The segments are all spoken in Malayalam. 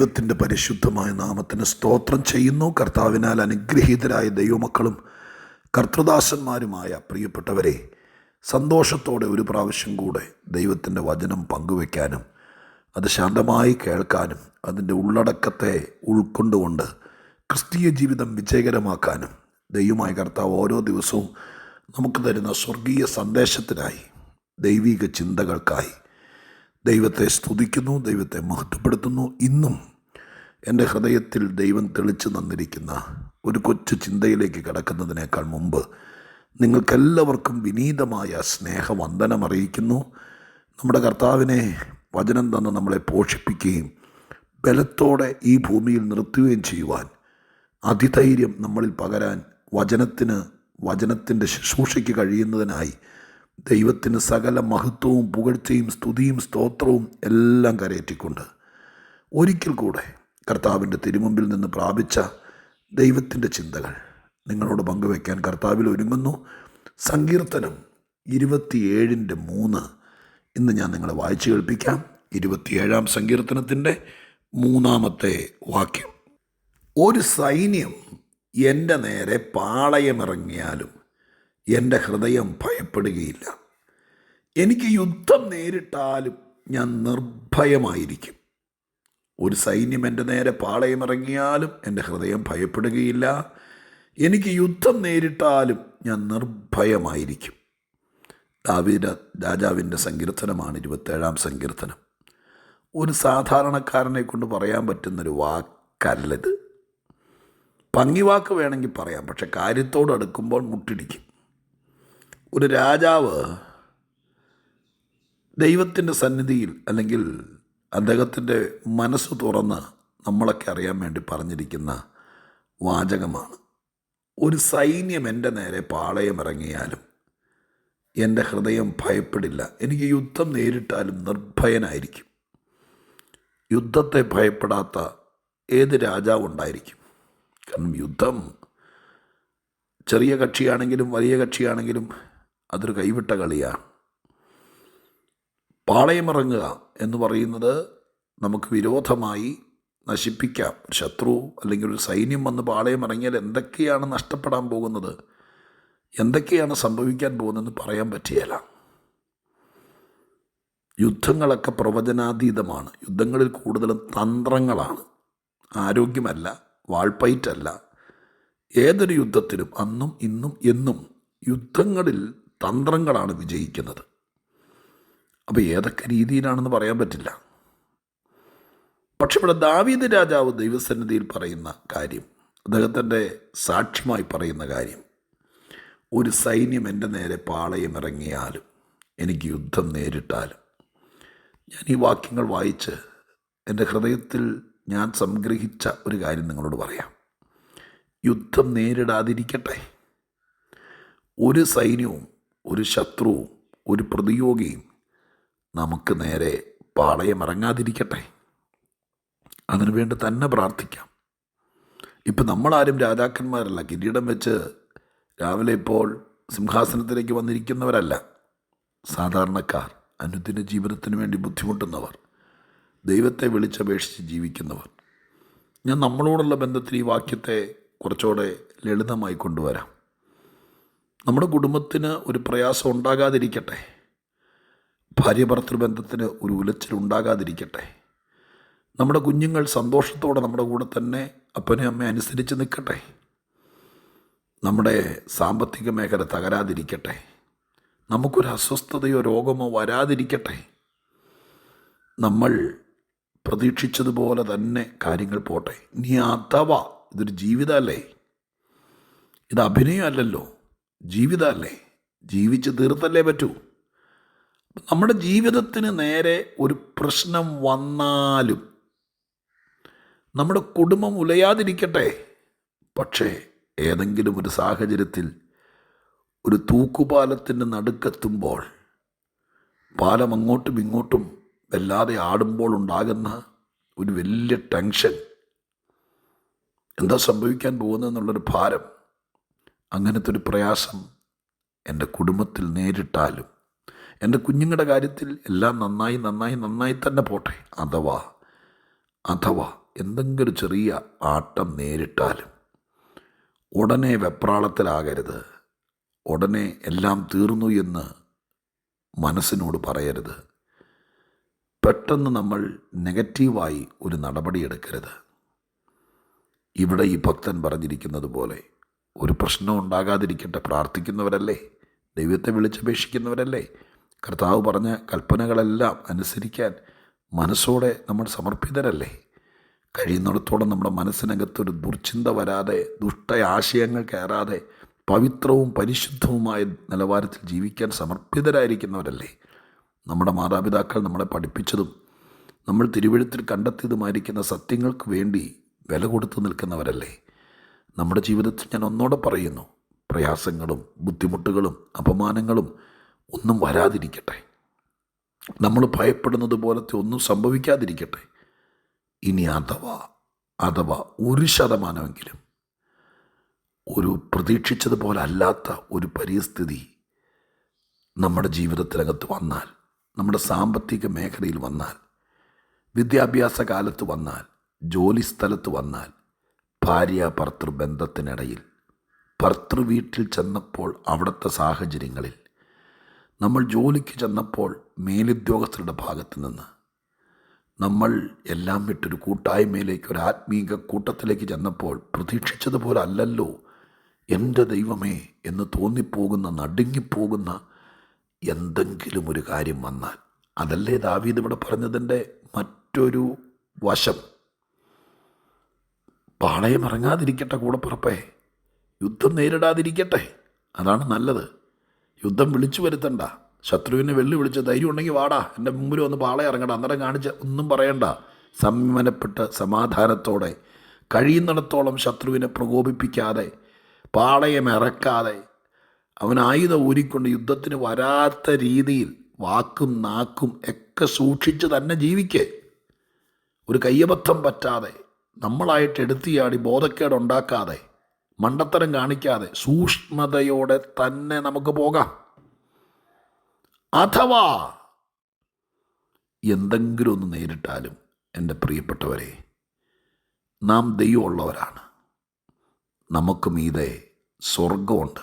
ദൈവത്തിന്റെ പരിശുദ്ധമായ നാമത്തിന് സ്തോത്രം ചെയ്യുന്നു. കർത്താവിനാൽ അനുഗ്രഹീതരായ ദൈവമക്കളും കർത്തൃദാസന്മാരുമായ പ്രിയപ്പെട്ടവരെ സന്തോഷത്തോടെ ഒരു പ്രാവശ്യം കൂടെ ദൈവത്തിന്റെ വചനം പങ്കുവെക്കാനും അത് ശാന്തമായി കേൾക്കാനും അതിന്റെ ഉള്ളടക്കത്തെ ഉൾക്കൊണ്ടുകൊണ്ട് ക്രിസ്തീയ ജീവിതം വിജയകരമാക്കാനും ദൈവമായ കർത്താവ് ഓരോ ദിവസവും നമുക്ക് തരുന്ന സ്വർഗീയ സന്ദേശത്തിനായി ദൈവിക ചിന്തകൾക്കായി ദൈവത്തെ സ്തുതിക്കുന്നു ദൈവത്തെ മഹത്വപ്പെടുത്തുന്നു. ഇന്നും എന്റെ ഹൃദയത്തിൽ ദൈവം തെളിച്ചു തന്നിരിക്കുന്ന ഒരു കൊച്ചു ചിന്തയിലേക്ക് കിടക്കുന്നതിനേക്കാൾ മുമ്പ് നിങ്ങൾക്കെല്ലാവർക്കും വിനീതമായ സ്നേഹവന്ദനം അറിയിക്കുന്നു. നമ്മുടെ കർത്താവിനെ വചനം തന്ന് നമ്മളെ പോഷിപ്പിക്കുകയും ബലത്തോടെ ഈ ഭൂമിയിൽ നിർത്തുകയും ചെയ്യുവാൻ അതിധൈര്യം നമ്മളിൽ പകരാൻ വചനത്തിന് വചനത്തിന്റെ ശുശ്രൂഷയ്ക്ക് കഴിയുന്നതിനായി ദൈവത്തിന് സകല മഹത്വവും പുകഴ്ചയും സ്തുതിയും സ്തോത്രവും എല്ലാം കരയറ്റിക്കൊണ്ട് ഒരിക്കൽ കൂടെ കർത്താവിന്റെ തിരുമുമ്പിൽ നിന്ന് പ്രാപിച്ച ദൈവത്തിന്റെ ചിന്തകൾ നിങ്ങളോട് പങ്കുവയ്ക്കാൻ കർത്താവിൽ ഒരുങ്ങുന്നു. സങ്കീർത്തനം ഇരുപത്തിയേഴിന്റെ മൂന്ന്. ഇന്ന് ഞാൻ നിങ്ങളെ വായിച്ചു കേൾപ്പിക്കാം. ഇരുപത്തിയേഴാം സങ്കീർത്തനത്തിന്റെ മൂന്നാമത്തെ വാക്യം. ഒരു സൈന്യം എന്റെ നേരെ പാളയമിറങ്ങിയാലും എന്റെ ഹൃദയം ഭയപ്പെടുകയില്ല. എനിക്ക് യുദ്ധം നേരിട്ടാലും ഞാൻ നിർഭയമായിരിക്കും. ഒരു സൈന്യം എന്റെ നേരെ പാളയമിറങ്ങിയാലും എന്റെ ഹൃദയം ഭയപ്പെടുകയില്ല. എനിക്ക് യുദ്ധം നേരിട്ടാലും ഞാൻ നിർഭയമായിരിക്കും. ദാവീദ രാജാവിന്റെ സങ്കീർത്തനമാണ് ഇരുപത്തേഴാം സങ്കീർത്തനം. ഒരു സാധാരണക്കാരനെ കൊണ്ട് പറയാൻ പറ്റുന്നൊരു വാക്കല്ലത്. ഭംഗിവാക്ക് വേണമെങ്കിൽ പറയാം പക്ഷെ കാര്യത്തോട് അടുക്കുമ്പോൾ മുട്ടിടിക്കും. ഒരു രാജാവ് ദൈവത്തിന്റെ സന്നിധിയിൽ അല്ലെങ്കിൽ അദ്ദേഹത്തിന്റെ മനസ്സ് തുറന്ന് നമ്മളൊക്കെ അറിയാൻ വേണ്ടി പറഞ്ഞിരിക്കുന്ന വാചകമാണ്. ഒരു സൈന്യം എന്റെ നേരെ പാളയമിറങ്ങിയാലും എന്റെ ഹൃദയം ഭയപ്പെടില്ല. എനിക്ക് യുദ്ധം നേരിട്ടാലും നിർഭയനായിരിക്കും. യുദ്ധത്തെ ഭയപ്പെടാത്ത ഏത് രാജാവ് ഉണ്ടായിരിക്കും. കാരണം യുദ്ധം ചെറിയ കക്ഷിയാണെങ്കിലും വലിയ കക്ഷിയാണെങ്കിലും അതൊരു കൈവിട്ട കളിയാണ്. പാളയമിറങ്ങുക എന്ന് പറയുന്നത് നമുക്ക് വിരോധമായി നശിപ്പിക്കാം. ശത്രു അല്ലെങ്കിൽ ഒരു സൈന്യം വന്ന് പാളയമിറങ്ങിയാൽ എന്തൊക്കെയാണ് നഷ്ടപ്പെടാൻ പോകുന്നത്? എന്തൊക്കെയാണ് സംഭവിക്കാൻ പോകുന്നതെന്ന് പറയാൻ പറ്റിയല്ല. യുദ്ധങ്ങളൊക്കെ പ്രവചനാതീതമാണ്. യുദ്ധങ്ങളിൽ കൂടുതലും തന്ത്രങ്ങളാണ്. ആരോഗ്യമല്ല വാൾപ്പയറ്റല്ല ഏതൊരു യുദ്ധത്തിലും അന്നും ഇന്നും എന്നും യുദ്ധങ്ങളിൽ തന്ത്രങ്ങളാണ് വിജയിക്കുന്നത്. അപ്പോൾ ഏതൊക്കെ രീതിയിലാണെന്ന് പറയാൻ പറ്റില്ല. പക്ഷെ ഇവിടെ ദാവീദ് രാജാവ് ദൈവസന്നിധിയിൽ പറയുന്ന കാര്യം അദ്ദേഹത്തിന്റെ സാക്ഷ്യമായി പറയുന്ന കാര്യം ഒരു സൈന്യം എന്റെ നേരെ പാളയമിറങ്ങിയാലും എനിക്ക് യുദ്ധം നേരിട്ടാലും ഞാൻ ഈ വാക്യങ്ങൾ വായിച്ച് എന്റെ ഹൃദയത്തിൽ ഞാൻ സംഗ്രഹിച്ച ഒരു കാര്യം നിങ്ങളോട് പറയാം. യുദ്ധം നേരിടാതിരിക്കട്ടെ. ഒരു സൈന്യവും ഒരു ശത്രുവും ഒരു പ്രതിയോഗിയും നമുക്ക് നേരെ പാളയമിറങ്ങാതിരിക്കട്ടെ. അതിനുവേണ്ടി തന്നെ പ്രാർത്ഥിക്കാം. ഇപ്പം നമ്മളാരും രാജാക്കന്മാരല്ല. കിരീടം വെച്ച് രാവിലെ ഇപ്പോൾ സിംഹാസനത്തിലേക്ക് വന്നിരിക്കുന്നവരല്ല. സാധാരണക്കാർ അനുദിന ജീവിതത്തിന് വേണ്ടി ബുദ്ധിമുട്ടുന്നവർ ദൈവത്തെ വിളിച്ചപേക്ഷിച്ച് ജീവിക്കുന്നവർ. ഞാൻ നമ്മളോടുള്ള ബന്ധത്തിൽ ഈ വാക്യത്തെ കുറച്ചുകൂടെ ലളിതമായി കൊണ്ടുവരാം. നമ്മുടെ കുടുംബത്തിന് ഒരു പ്രയാസം ഉണ്ടാകാതിരിക്കട്ടെ. ഭാര്യ ഭർത്തൃബന്ധത്തിന് ഒരു ഉലച്ചിലുണ്ടാകാതിരിക്കട്ടെ നമ്മുടെ കുഞ്ഞുങ്ങൾ സന്തോഷത്തോടെ നമ്മുടെ കൂടെ തന്നെ അപ്പനെ അമ്മയെ അനുസരിച്ച് നിൽക്കട്ടെ. നമ്മുടെ സാമ്പത്തിക മേഖല തകരാതിരിക്കട്ടെ. നമുക്കൊരു അസ്വസ്ഥതയോ രോഗമോ വരാതിരിക്കട്ടെ. നമ്മൾ പ്രതീക്ഷിച്ചതുപോലെ തന്നെ കാര്യങ്ങൾ പോട്ടെ. നീ അഥവാ ഇതൊരു ജീവിതമല്ലേ? ഇത് അഭിനയമല്ലല്ലോ. ജീവിതമല്ലേ? ജീവിച്ച് തീർത്തല്ലേ പറ്റൂ? നമ്മുടെ ജീവിതത്തിന് നേരെ ഒരു പ്രശ്നം വന്നാലും നമ്മുടെ കുടുംബം ഉലയാതിരിക്കട്ടെ. പക്ഷേ ഏതെങ്കിലും ഒരു സാഹചര്യത്തിൽ ഒരു തൂക്കുപാലത്തിന്റെ നടുക്കെത്തുമ്പോൾ പാലം അങ്ങോട്ടും ഇങ്ങോട്ടും വല്ലാതെ ആടുമ്പോൾ ഉണ്ടാകുന്ന ഒരു വലിയ ടെൻഷൻ. എന്താ സംഭവിക്കാൻ പോകുന്നതെന്നുള്ളൊരു ഭാരം അങ്ങനത്തെ ഒരു പ്രയാസം എന്റെ കുടുംബത്തിൽ നേരിട്ടാലും എന്റെ കുഞ്ഞുങ്ങളുടെ കാര്യത്തിൽ എല്ലാം നന്നായി നന്നായി നന്നായി തന്നെ പോട്ടെ. അഥവാ അഥവാ എന്തെങ്കിലും ചെറിയ ആട്ടം നേരിട്ടാലും ഉടനെ വെപ്രാളത്തിലാകരുത്. ഉടനെ എല്ലാം തീർന്നു എന്ന് മനസ്സിനോട് പറയരുത്. പെട്ടെന്ന് നമ്മൾ നെഗറ്റീവായി ഒരു നടപടി എടുക്കരുത്. ഇവിടെ ഈ ഭക്തൻ പറഞ്ഞിരിക്കുന്നത് പോലെ ഒരു പ്രശ്നം ഉണ്ടാകാതിരിക്കട്ടെ പ്രാർത്ഥിക്കുന്നവരല്ലേ? ദൈവത്തെ വിളിച്ചപേക്ഷിക്കുന്നവരല്ലേ? കർത്താവ് പറഞ്ഞ കൽപ്പനകളെല്ലാം അനുസരിക്കാൻ മനസ്സോടെ നമ്മൾ സമർപ്പിതരല്ലേ? കഴിയുന്നിടത്തോളം നമ്മുടെ മനസ്സിനകത്തൊരു ദുർചിന്ത വരാതെ ദുഷ്ട ആശയങ്ങൾ കയറാതെ പവിത്രവും പരിശുദ്ധവുമായ നിലവാരത്തിൽ ജീവിക്കാൻ സമർപ്പിതരായിരിക്കുന്നവരല്ലേ? നമ്മുടെ മാതാപിതാക്കൾ നമ്മളെ പഠിപ്പിച്ചതും നമ്മൾ തിരുവഴുത്തിൽ കണ്ടെത്തിയതുമായിരിക്കുന്ന സത്യങ്ങൾക്ക് വേണ്ടി വില കൊടുത്തു നിൽക്കുന്നവരല്ലേ? നമ്മുടെ ജീവിതത്തിൽ ഞാൻ ഒന്നോടെ പറയുന്നു പ്രയാസങ്ങളും ബുദ്ധിമുട്ടുകളും അപമാനങ്ങളും ഒന്നും വരാതിരിക്കട്ടെ. നമ്മൾ ഭയപ്പെടുന്നത് പോലത്തെ ഒന്നും സംഭവിക്കാതിരിക്കട്ടെ. ഇനി അഥവാ അഥവാ ഒരു ശതമാനമെങ്കിലും ഒരു പ്രതീക്ഷിച്ചതുപോലെ അല്ലാത്ത ഒരു പരിസ്ഥിതി നമ്മുടെ ജീവിതത്തിനകത്ത് വന്നാൽ നമ്മുടെ സാമ്പത്തിക മേഖലയിൽ വന്നാൽ വിദ്യാഭ്യാസ കാലത്ത് വന്നാൽ ജോലി സ്ഥലത്ത് വന്നാൽ ഭാര്യ ഭർത്തൃ ബന്ധത്തിനിടയിൽ ഭർത്തൃ വീട്ടിൽ ചെന്നപ്പോൾ അവിടുത്തെ സാഹചര്യങ്ങളിൽ നമ്മൾ ജോലിക്ക് ചെന്നപ്പോൾ മേലുദ്യോഗസ്ഥരുടെ ഭാഗത്ത് നിന്ന്. നമ്മൾ എല്ലാം വിട്ടൊരു കൂട്ടായ്മയിലേക്ക് ഒരു ആത്മീക കൂട്ടത്തിലേക്ക് ചെന്നപ്പോൾ പ്രതീക്ഷിച്ചതുപോലെ അല്ലല്ലോ എന്റെ ദൈവമേ എന്ന് തോന്നിപ്പോകുന്ന നടുങ്ങിപ്പോകുന്ന എന്തെങ്കിലും ഒരു കാര്യം വന്നാൽ. അതല്ലേ ദാവീദ് ഇവിടെ പറഞ്ഞതിന്റെ മറ്റൊരു വശം. പാളയം ഇറങ്ങാതിരിക്കട്ടെ കൂടപ്പുറപ്പേ. യുദ്ധം നേരിടാതിരിക്കട്ടെ. അതാണ് നല്ലത്. യുദ്ധം വിളിച്ചു വരുത്തണ്ട. ശത്രുവിനെ വെള്ളി വിളിച്ച് ധൈര്യം ഉണ്ടെങ്കിൽ വാടാ. എന്റെ മുമ്പിൽ ഒന്ന് പാളയം ഇറങ്ങണ്ട അന്നേരം കാണിച്ച് ഒന്നും പറയണ്ട. സംയമനപ്പെട്ട് സമാധാനത്തോടെ. കഴിയുന്നിടത്തോളം ശത്രുവിനെ പ്രകോപിപ്പിക്കാതെ പാളയം ഇറക്കാതെ അവൻ ആയുധം ഊരിക്കൊണ്ട് യുദ്ധത്തിന് വരാത്ത രീതിയിൽ വാക്കും നാക്കും ഒക്കെ സൂക്ഷിച്ച് തന്നെ ജീവിക്കേ. ഒരു കയ്യബദ്ധം പറ്റാതെ നമ്മളായിട്ട് എടുത്തിയാടി ബോധക്കേട് ഉണ്ടാക്കാതെ മണ്ടത്തരം കാണിക്കാതെ സൂക്ഷ്മതയോടെ തന്നെ നമുക്ക് പോകാം. അഥവാ എന്തെങ്കിലും ഒന്ന് നേരിട്ടാലും എന്റെ പ്രിയപ്പെട്ടവരെ നാം ദൈവമുള്ളവരാണ്. നമുക്ക് മീതെ സ്വർഗമുണ്ട്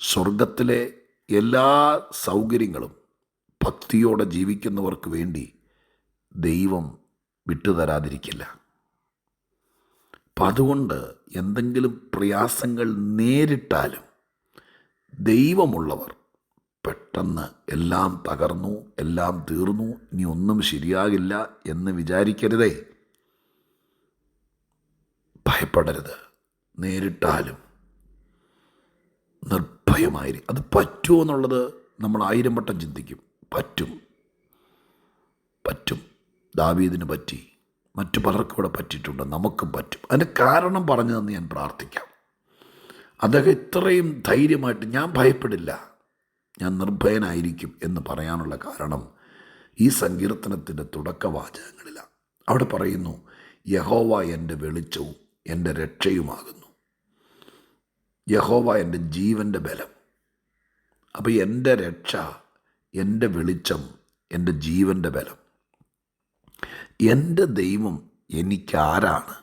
സ്വർഗത്തിലെ എല്ലാ സൗകര്യങ്ങളും ഭക്തിയോടെ ജീവിക്കുന്നവർക്ക് വേണ്ടി ദൈവം വിട്ടുതരാതിരിക്കില്ല. അപ്പം അതുകൊണ്ട് എന്തെങ്കിലും പ്രയാസങ്ങൾ നേരിട്ടാലും ദൈവമുള്ളവർ പെട്ടെന്ന് എല്ലാം തകർന്നു എല്ലാം തീർന്നു ഇനി ഒന്നും ശരിയാകില്ല എന്ന് വിചാരിക്കരുതേ. ഭയപ്പെടരുത്. നേരിട്ടാലും നിർഭയമായി അത് പറ്റുമോ എന്നുള്ളത് നമ്മൾ ആയിരം വട്ടം ചിന്തിക്കും. പറ്റും. പറ്റും. ദാവീദിന് പറ്റി. മറ്റു പലർക്കും ഇവിടെ പറ്റിയിട്ടുണ്ട് നമുക്കും പറ്റും. അതിന്റെ കാരണം പറഞ്ഞു തന്ന് ഞാൻ പ്രാർത്ഥിക്കാം. അദ്ദേഹം ഇത്രയും ധൈര്യമായിട്ട് ഞാൻ ഭയപ്പെടില്ല ഞാൻ നിർഭയനായിരിക്കും എന്ന് പറയാനുള്ള കാരണം ഈ സങ്കീർത്തനത്തിന്റെ തുടക്കവാചകങ്ങളിലാണ് അവിടെ പറയുന്നു യഹോവ എന്റെ വെളിച്ചവും എന്റെ രക്ഷയുമാകുന്നു. യഹോവ എന്റെ ജീവന്റെ ബലം. അപ്പോൾ എന്റെ രക്ഷ എന്റെ വെളിച്ചം എന്റെ ജീവന്റെ ബലം. എന്റെ ദൈവം എനിക്കാരാണ്.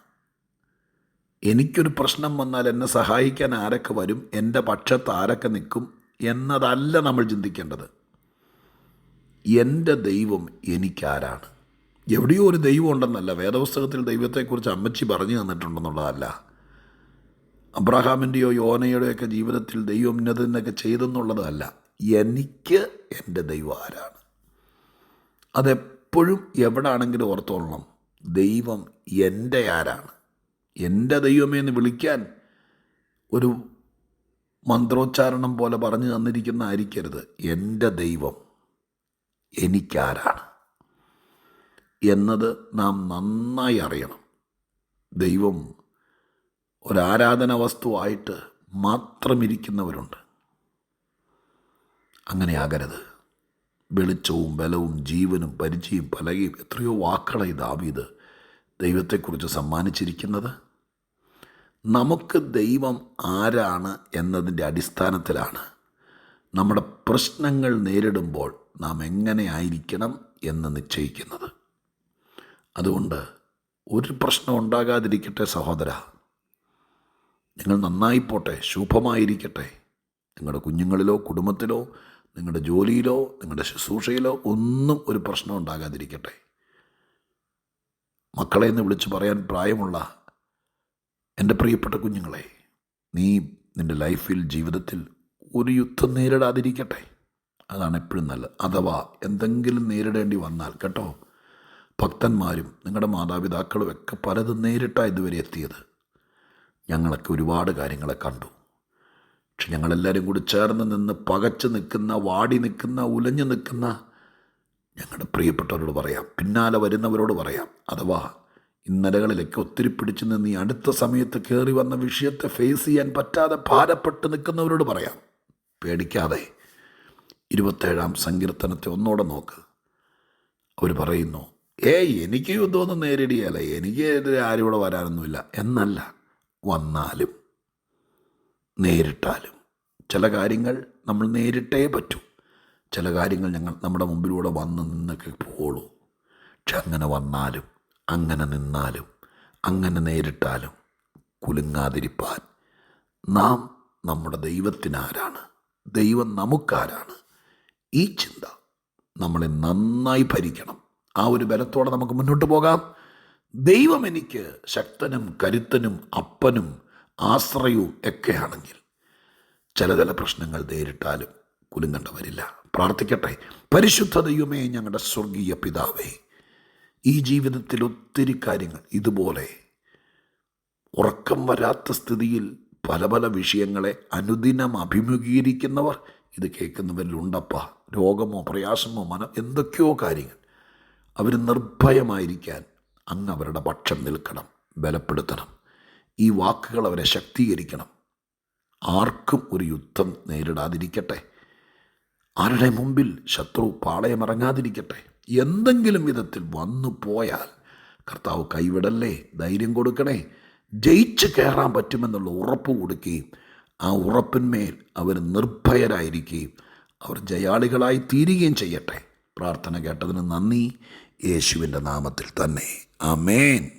എനിക്കൊരു പ്രശ്നം വന്നാൽ എന്നെ സഹായിക്കാൻ ആരൊക്കെ വരും എന്റെ പക്ഷത്ത് ആരൊക്കെ നിൽക്കും എന്നതല്ല നമ്മൾ ചിന്തിക്കേണ്ടത്. എന്റെ ദൈവം എനിക്കാരാണ്. എവിടെയോ ഒരു ദൈവം ഉണ്ടെന്നല്ല വേദപുസ്തകത്തിൽ ദൈവത്തെക്കുറിച്ച് അമ്മച്ചി പറഞ്ഞു തന്നിട്ടുണ്ടെന്നുള്ളതല്ല. അബ്രഹാമിന്റെയോ യോനയുടെയൊക്കെ ജീവിതത്തിൽ ദൈവം ഇന്നതെന്നൊക്കെ ചെയ്തെന്നുള്ളതല്ല. എനിക്ക് എന്റെ ദൈവം ആരാണ്? അതെപ്പോഴും എവിടാണെങ്കിലും ഓർത്തോളണം ദൈവം എന്റെ ആരാണ്? എന്റെ ദൈവമേ എന്ന് വിളിക്കാൻ ഒരു മന്ത്രോച്ചാരണം പോലെ പറഞ്ഞു തന്നിരിക്കുന്ന ആയിരിക്കരുത്. എന്റെ ദൈവം എനിക്കാരാണ് എന്നത് നാം നന്നായി അറിയണം. ദൈവം ഒരാരാധന വസ്തുവായിട്ട് മാത്രമിരിക്കുന്നവരുണ്ട്. അങ്ങനെ ആകരുത്. വെളിച്ചവും ബലവും ജീവനും പരിചയം പലകയും എത്രയോ വാക്കുകളായി ദാവീത് ദൈവത്തെക്കുറിച്ച് സമ്മാനിച്ചിരിക്കുന്നത്? നമുക്ക് ദൈവം ആരാണ് എന്നതിന്റെ അടിസ്ഥാനത്തിലാണ് നമ്മുടെ പ്രശ്നങ്ങൾ നേരിടുമ്പോൾ നാം എങ്ങനെ ആയിരിക്കണം എന്ന് നിശ്ചയിക്കുന്നത്. അതുകൊണ്ട് ഒരു പ്രശ്നം ഉണ്ടാകാതിരിക്കട്ടെ സഹോദര. നിങ്ങൾ നന്നായിപ്പോട്ടെ ശുഭമായിരിക്കട്ടെ. നിങ്ങളുടെ കുഞ്ഞുങ്ങളിലോ കുടുംബത്തിലോ നിങ്ങളുടെ ജോലിയിലോ നിങ്ങളുടെ ശുശ്രൂഷയിലോ ഒന്നും ഒരു പ്രശ്നം ഉണ്ടാകാതിരിക്കട്ടെ. മക്കളെ എന്ന് വിളിച്ചു പറയാൻ പ്രായമുള്ള എന്റെ പ്രിയപ്പെട്ട കുഞ്ഞുങ്ങളെ നീ നിന്റെ ലൈഫിൽ ജീവിതത്തിൽ ഒരു യുദ്ധം നേരിടാതിരിക്കട്ടെ. അതാണ് എപ്പോഴും നല്ലത്. അഥവാ എന്തെങ്കിലും നേരിടേണ്ടി വന്നാൽ കേട്ടോ ഭക്തന്മാരും നിങ്ങളുടെ മാതാപിതാക്കളും ഒക്കെ പലതും നേരിട്ടാണ് ഇതുവരെ എത്തിയത്. ഞങ്ങളൊക്കെ ഒരുപാട് കാര്യങ്ങളെ കണ്ടു. പക്ഷെ ഞങ്ങളെല്ലാവരും കൂടി ചേർന്ന് നിന്ന് പകച്ചു നിൽക്കുന്ന വാടി നിൽക്കുന്ന ഉലഞ്ഞു നിൽക്കുന്ന ഞങ്ങളുടെ പ്രിയപ്പെട്ടവരോട് പറയാം. പിന്നാലെ വരുന്നവരോട് പറയാം. അഥവാ ഇന്നലകളിലൊക്കെ ഒത്തിരി പിടിച്ചു നിന്ന് ഈ അടുത്ത സമയത്ത് കയറി വന്ന വിഷയത്തെ ഫേസ് ചെയ്യാൻ പറ്റാതെ ഭാരപ്പെട്ട് നിൽക്കുന്നവരോട് പറയാം. പേടിക്കാതെ ഇരുപത്തേഴാം സങ്കീർത്തനത്തെ ഒന്നോടെ നോക്ക്. അവർ പറയുന്നു ഏയ് എനിക്ക് യുദ്ധമൊന്നും നേരിടുകയല്ല എനിക്ക് ആരും ഇവിടെ വരാനൊന്നുമില്ല. എന്നല്ല വന്നാലും. നേരിട്ടാലും. ചില കാര്യങ്ങൾ നമ്മൾ നേരിട്ടേ പറ്റൂ. ചില കാര്യങ്ങൾ ഞങ്ങൾ നമ്മുടെ മുമ്പിലൂടെ വന്ന് നിന്നൊക്കെ പോളൂ. പക്ഷെ അങ്ങനെ വന്നാലും അങ്ങനെ നിന്നാലും അങ്ങനെ നേരിട്ടാലും കുലുങ്ങാതിരിപ്പാൻ നാം നമ്മുടെ ദൈവത്തിനാരാണ്. ദൈവം നമുക്കാരാണ്. ഈ ചിന്ത നമ്മളെ നന്നായി ഭരിക്കണം. ആ ഒരു ബലത്തോടെ നമുക്ക് മുന്നോട്ട് പോകാം. ദൈവം എനിക്ക് ശക്തനും കരുത്തനും അപ്പനും ആശ്രയവും ഒക്കെയാണെങ്കിൽ ചില ചില പ്രശ്നങ്ങൾ നേരിട്ടാലും കുലുങ്ങേണ്ട വരില്ല പ്രാർത്ഥിക്കട്ടെ. പരിശുദ്ധ ദൈവമേ ഞങ്ങളുടെ സ്വർഗീയ പിതാവേ ഈ ജീവിതത്തിൽ ഒത്തിരി കാര്യങ്ങൾ ഇതുപോലെ ഉറക്കം വരാത്ത സ്ഥിതിയിൽ പല പല വിഷയങ്ങളെ അനുദിനം അഭിമുഖീകരിക്കുന്നവർ ഇത് കേൾക്കുന്നവരിലുണ്ടപ്പ രോഗമോ പ്രയാസമോ മനം എന്തൊക്കെയോ കാര്യങ്ങൾ അവർ നിർഭയമായിരിക്കാൻ അങ്ങ് അവരുടെ പക്ഷം നിൽക്കണം ബലപ്പെടുത്തണം. ഈ വാക്കുകൾ അവരെ ശക്തീകരിക്കണം. ആർക്കും ഒരു യുദ്ധം നേരിടാതിരിക്കട്ടെ. ആരുടെ മുമ്പിൽ ശത്രു പാളയമിറങ്ങാതിരിക്കട്ടെ. എന്തെങ്കിലും വിധത്തിൽ വന്നു പോയാൽ കർത്താവ് കൈവിടല്ലേ? ധൈര്യം കൊടുക്കണേ. ജയിച്ച് കയറാൻ പറ്റുമെന്നുള്ള ഉറപ്പ് കൊടുക്കുകയും ആ ഉറപ്പിന്മേൽ അവർ നിർഭയരായിരിക്കുകയും അവർ ജയാളികളായി തീരുകയും ചെയ്യട്ടെ. പ്രാർത്ഥന കേട്ടതിന് നന്ദി. യേശുവിന്റെ നാമത്തിൽ തന്നെ. ആമേൻ.